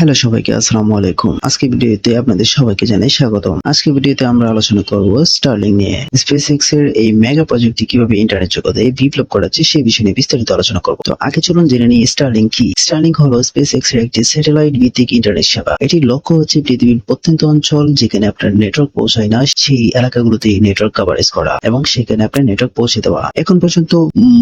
Hello সবাইকে, আসসালামু আলাইকুম। আজকে ভিডিওতে আপনাদের সবাইকে জানাই স্বাগতম। আজকে ভিডিওতে আমরা আলোচনা করব স্টারলিং নিয়ে। স্পেস এর এই মেগা প্রজেক্টটি কীভাবে ইন্টারনেট জগতে বিপ্লব করাচ্ছে সেই বিষয় নিয়ে বিস্তারিত আলোচনা করব। তো আগে চলুন জেনে নিই স্টারলিং কি। স্টারলিং হলো স্পেস এর একটি স্যাটেলাইট ভিত্তিক ইন্টারনেট সেবা। এটির লক্ষ্য হচ্ছে পৃথিবীর প্রত্যন্ত অঞ্চল যেখানে আপনার নেটওয়ার্ক পৌঁছায় না, সেই এলাকাগুলোতে নেটওয়ার্ক কভারেজ করা এবং সেখানে আপনার নেটওয়ার্ক পৌঁছে দেওয়া। এখন পর্যন্ত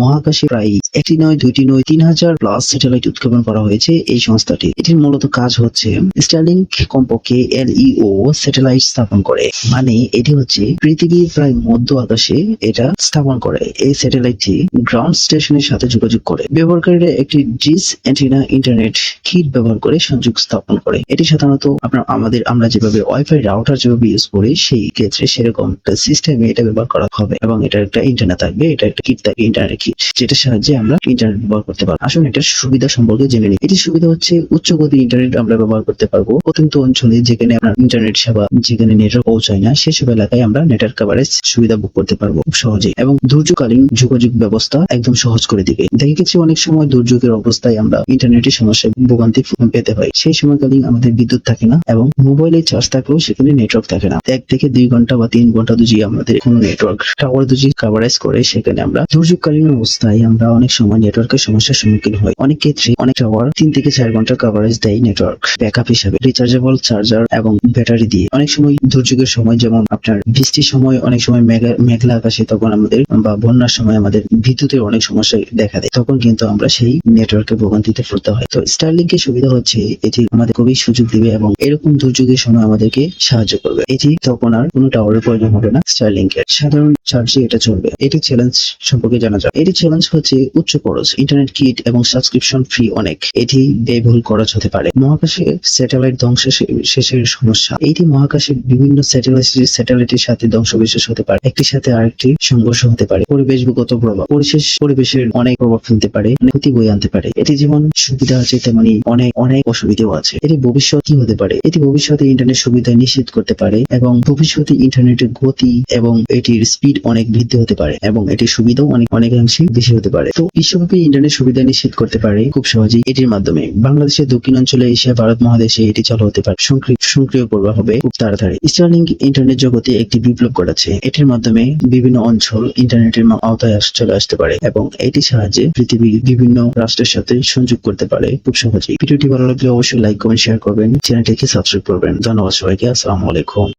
মহাকাশে প্রায় একটি নয়, দুইটি নয়, তিন হাজার প্লাস স্যাটেলাইট উৎক্ষেপণ করা হয়েছে এই সংস্থাটি। এটির মূলত কাজ হচ্ছে স্টারলিংক কমপক্ষে এলইও স্যাটেলাইট স্থাপন করে। মানে এটি হচ্ছে পৃথিবীর প্রায় মধ্য আকাশে এটা স্থাপন করে। এই স্যাটেলাইটটি গ্রাউন্ড স্টেশনের সাথে যোগাযোগ করে। ব্যবহারকারীরা একটি ডিস অ্যান্টিনা ইন্টারনেট কিট ব্যবহার করে সংযোগ স্থাপন করে। এটি সাধারণত আপনার আমাদের আমরা যেভাবে ওয়াইফাই রাউটার যেভাবে ইউজ করি, সেই ক্ষেত্রে সেরকম একটা সিস্টেমে এটা ব্যবহার করা হবে এবং এটা একটা ইন্টারনেট থাকবে, এটা একটা কিট থাকবে ইন্টারনেট কিট যেটার সাহায্যে আমরা ইন্টারনেট ব্যবহার করতে পারব। আসুন এটার সুবিধা সম্পর্কে জেনে নিই। এটির সুবিধা হচ্ছে উচ্চ গতি ইন্টারনেট আমরা ব্যবহার করতে পারব। প্রত্যন্ত অঞ্চলে যেখানে আমরা ইন্টারনেট সেবা যেখানে নেটওয়ার্ক পৌঁছায় না, সেসব এলাকায় আমরা নেটওয়ার্ক কভারেজ সুবিধা ভোগ করতে পারব সহজে এবং দুর্যোগকালীন যোগাযোগ ব্যবস্থা একদম সহজ করে দিবে। দেখা গেছে অনেক সময় দুর্যোগের অবস্থায় আমরা ইন্টারনেটের সমস্যায় ভোগান্তি পেতে হয়। সেই সময়কালীন আমাদের বিদ্যুৎ থাকে না এবং মোবাইলে চার্জ থাকলেও সেখানে নেটওয়ার্ক থাকে না। এক থেকে দুই ঘণ্টা বা তিন ঘণ্টা দুজি আমাদের কোনো নেটওয়ার্ক টাওয়ার দুজি কভারেজ করে সেখানে আমরা দুর্যোগকালীন অবস্থায় আমরা অনেক সময় নেটওয়ার্কের সমস্যার সম্মুখীন হই। অনেক ক্ষেত্রে অনেক টাওয়ার তিন থেকে চার ঘণ্টা কভারেজ দেয় নেটওয়ার্ক ব্যাকআপ হিসাবে রিচার্জেবল চার্জার এবং ব্যাটারি দিয়ে। অনেক সময় দুর্যোগের সময় যেমন আপনার বৃষ্টির সময় অনেক সময় মেঘা, মেঘলা আকাশে তখন আমাদের, বা বন্যার সময় আমাদের বিদ্যুতের অনেক সমস্যা দেখা দেয়। তখন কিন্তু আমরা সেই নেটওয়ার্কে ভোগান্তিতে পড়তে হয়। তো স্টারলিংক সুবিধা হচ্ছে, এটি আমাদের খুবই সুযোগ দিবে এবং এরকম দুর্যোগের সময় আমাদেরকে সাহায্য করবে। এটি তখন আর কোনো টাওয়ারের প্রয়োজন হবে না স্টারলিংক এর সাধারণ চার্জে এটা চলবে। এটি চ্যালেঞ্জ সম্পর্কে জানা যায় এটি চ্যালেঞ্জ হচ্ছে উচ্চ খরচ ইন্টারনেট কিট এবং সাবস্ক্রিপশন ফ্রি অনেক। এটি ব্যয়বহুল খরচ হতে পারে। মহাকাশে স্যাটেলাইট ধ্বংস শেষের সমস্যা। এইটি মহাকাশে বিভিন্ন স্যাটেলাইট স্যাটেলাইটের সাথে ধ্বংস বিশেষ হতে পারে। একটির সাথে আরেকটি সংঘর্ষ হতে পারে। পরিবেশগত প্রভাব। পরিশেষ পরিবেশের অনেক প্রভাব ফেলতে পারে ক্ষতি বয়ে আনতে পারে। এটি যেমন সুবিধা আছে, তেমনি অনেক অনেক অসুবিধাও আছে। এটি ভবিষ্যৎ কি হতে পারে? এটি ভবিষ্যতে ইন্টারনেট সুবিধা নিশ্চিত করতে পারে এবং ভবিষ্যতে ইন্টারনেটের গতি এবং এটির স্পিড অনেক বৃদ্ধি হতে পারে এবং এটির সুবিধাও অনেক অনেকাংশে বেশি হতে পারে। তো বিশ্বব্যাপী ইন্টারনেট সুবিধা নিশ্চিত করতে পারে খুব সহজেই এটির মাধ্যমে। বাংলাদেশের দক্ষিণ অঞ্চলে এশিয়া ভারত মহাদেশে এটি চালু হতে পারে। সক্রিয় করবা হবে খুব তাড়াতাড়ি। স্টারলিংক ইন্টারনেট জগতে একটি বিপ্লব ঘটাচ্ছে। এটির মাধ্যমে বিভিন্ন অঞ্চল ইন্টারনেটের আওতায় চলে আসতে পারে এবং এটি সাহায্যে পৃথিবীর বিভিন্ন রাষ্ট্রের সাথে সংযোগ করতে পারে খুব সহজেই। ভিডিওটি ভালো লাগলে অবশ্যই লাইক কমেন্ট শেয়ার করবেন। চ্যানেলটিকে সাবস্ক্রাইব করবেন। ধন্যবাদ সবাইকে। আসসালামু আলাইকুম।